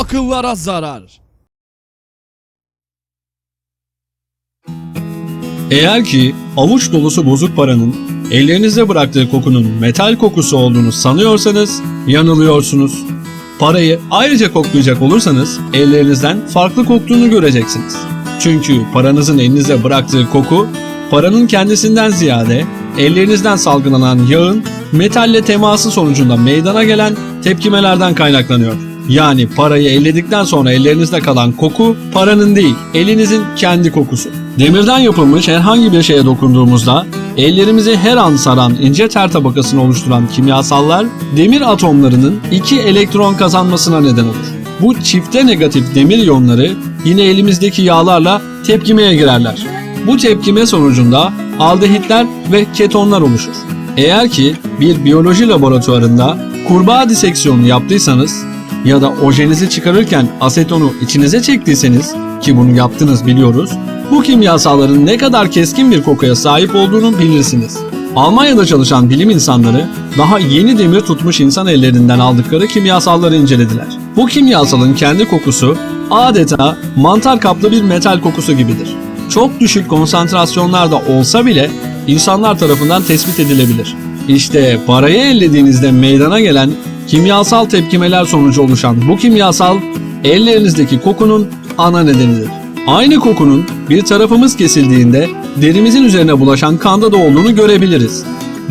akıllara zarar. Eğer ki avuç dolusu bozuk paranın ellerinizde bıraktığı kokunun metal kokusu olduğunu sanıyorsanız yanılıyorsunuz. Parayı ayrıca koklayacak olursanız ellerinizden farklı koktuğunu göreceksiniz. Çünkü paranızın elinize bıraktığı koku paranın kendisinden ziyade ellerinizden salgılanan yağın metalle teması sonucunda meydana gelen tepkimelerden kaynaklanıyor. Yani parayı elledikten sonra ellerinizde kalan koku paranın değil, elinizin kendi kokusu. Demirden yapılmış herhangi bir şeye dokunduğumuzda ellerimizi her an saran ince ter tabakasını oluşturan kimyasallar demir atomlarının iki elektron kazanmasına neden olur. Bu çifte negatif demir iyonları yine elimizdeki yağlarla tepkimeye girerler. Bu tepkime sonucunda aldehitler ve ketonlar oluşur. Eğer ki bir biyoloji laboratuvarında kurbağa diseksiyonu yaptıysanız ya da ojenizi çıkarırken asetonu içinize çektiyseniz ki bunu yaptınız biliyoruz, bu kimyasalların ne kadar keskin bir kokuya sahip olduğunu bilirsiniz. Almanya'da çalışan bilim insanları daha yeni demir tutmuş insan ellerinden aldıkları kimyasalları incelediler. Bu kimyasalın kendi kokusu adeta mantar kaplı bir metal kokusu gibidir. Çok düşük konsantrasyonlarda olsa bile insanlar tarafından tespit edilebilir. İşte parayı ellediğinizde meydana gelen kimyasal tepkimeler sonucu oluşan bu kimyasal ellerinizdeki kokunun ana nedenidir. Aynı kokunun bir tarafımız kesildiğinde derimizin üzerine bulaşan kanda da olduğunu görebiliriz.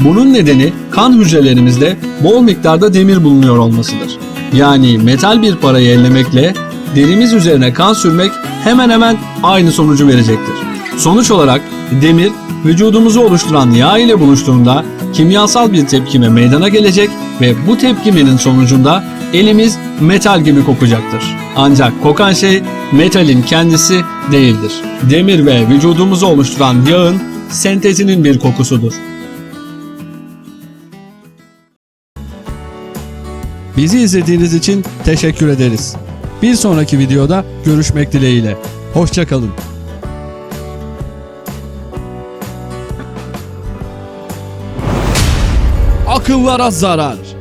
Bunun nedeni kan hücrelerimizde bol miktarda demir bulunuyor olmasıdır. Yani metal bir parayı ellemekle derimiz üzerine kan sürmek hemen hemen aynı sonucu verecektir. Sonuç olarak demir vücudumuzu oluşturan yağ ile buluştuğunda kimyasal bir tepkime meydana gelecek ve bu tepkimenin sonucunda elimiz metal gibi kokacaktır. Ancak kokan şey metalin kendisi değildir. Demir ve vücudumuzu oluşturan yağın sentezinin bir kokusudur. Bizi izlediğiniz için teşekkür ederiz. Bir sonraki videoda görüşmek dileğiyle. Hoşçakalın. Akıllara zarar.